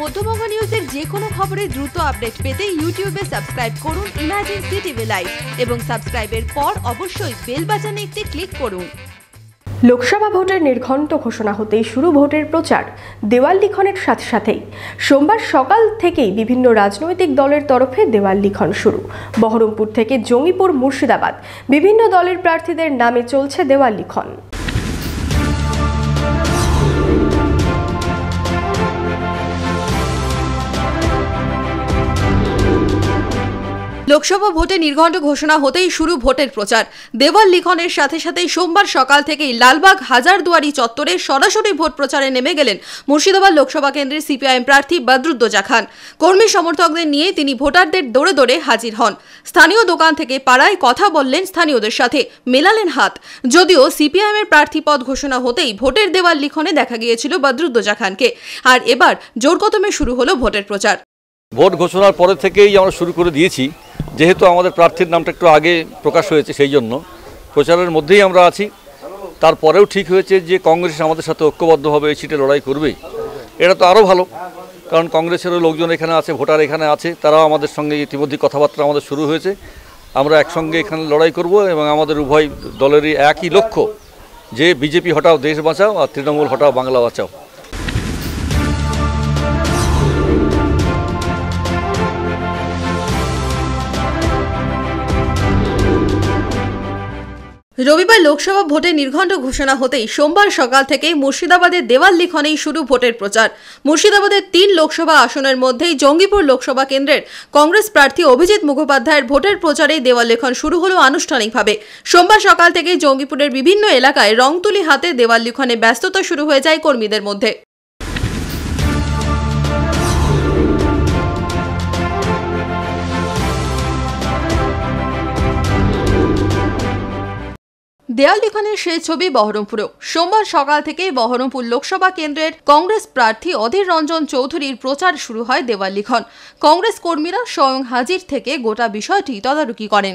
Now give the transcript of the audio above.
মধ্যবঙ্গ নিউজের যে কোনো খবরের দ্রুত আপডেট পেতে ইউটিউবে সাবস্ক্রাইব করুন ইমাজিন সিটিভি লাইভ এবং সাবস্ক্রাইবের পর অবশ্যই বেল বাটনে একটি ক্লিক করুন। লোকসভা ভোটের নির্ঘণ্ট ঘোষণা হতেই শুরু ভোটের প্রচার, দেওয়াল লিখনের সাথে সাথেই। সোমবার সকাল থেকেই বিভিন্ন রাজনৈতিক দলের তরফে দেওয়াল লিখন শুরু। বহরমপুর থেকে জঙ্গিপুর মুর্শিদাবাদ, বিভিন্ন দলের প্রার্থীদের নামে চলছে দেওয়াল লিখন। লোকসভা ভোটে নির্ঘণ্ট ঘোষণা হতেই শুরু ভোটের প্রচার। দেওয়াল লিখনের সাথে সাথেই সোমবার সকাল থেকেই লালবাগ হাজারদুয়ারি চত্বরে সরাসরি ভোট প্রচারে নেমে গেলেন মুর্শিদাবাদ লোকসভা কেন্দ্রের সিপিআইএম প্রার্থী বদরুদ্দোজা খান। কর্মী সমর্থকদের নিয়ে তিনি ভোটারদের দৌড়ে দৌড়ে হাজির হন। স্থানীয় দোকান থেকে পাড়ায় কথা বললেন স্থানীয়দের সাথে, মেলালেন হাত। যদিও সিপিআইএম এর প্রার্থী পদ ঘোষণা হতেই ভোটের দেওয়াল লিখনে দেখা গিয়েছিল বদরুদ্দোজা খানকে। আর এবার জোরকদমে শুরু হলো ভোটের প্রচার। ভোট ঘোষণার পরে থেকেই আমরা শুরু করে দিয়েছি। যেহেতু আমাদের প্রার্থীর নামটা একটু আগে প্রকাশ হয়েছে সেই জন্য, প্রচারের মধ্যেই আমরা আছি। তারপরেও ঠিক হয়েছে যে কংগ্রেস আমাদের সাথে ঐক্যবদ্ধভাবে এই সিটে লড়াই করবে। এটা তো আরও ভালো, কারণ কংগ্রেসেরও লোকজন এখানে আছে, ভোটার এখানে আছে, তারাও আমাদের সঙ্গে ইতিমধ্যে কথাবার্তা আমাদের শুরু হয়েছে। আমরা একসঙ্গে এখানে লড়াই করব এবং আমাদের উভয় দলেরই একই লক্ষ্য, যে বিজেপি হটাও দেশ বাঁচাও আর তৃণমূল হটাও বাংলা বাঁচাও। রবিবার লোকসভা ভোটে নির্ঘণ্ট ঘোষণা হতেই সোমবার সকাল থেকেই মুর্শিদাবাদের দেওয়াল লিখনেই শুরু ভোটের প্রচার। মুর্শিদাবাদের তিন লোকসভা আসনের মধ্যেই জঙ্গিপুর লোকসভা কেন্দ্রের কংগ্রেস প্রার্থী অভিজিৎ মুখোপাধ্যায়ের ভোটের প্রচারে দেওয়াল লিখন শুরু হলো আনুষ্ঠানিকভাবে। সোমবার সকাল থেকেই জঙ্গিপুরের বিভিন্ন এলাকায় রংতুলি হাতে দেওয়াল লিখনে ব্যস্ততা শুরু হয়ে যায় কর্মীদের মধ্যে। দেয়াল লিখনের সেই ছবি বহরমপুরেও। সোমবার সকাল থেকেই বহরমপুর লোকসভা কেন্দ্রের কংগ্রেস প্রার্থী অধীর রঞ্জন চৌধুরীর প্রচার শুরু হয় দেওয়াল লিখন কংগ্রেস কর্মীরা স্বয়ং হাজির থেকে গোটা বিষয়টি তদারকি করেন।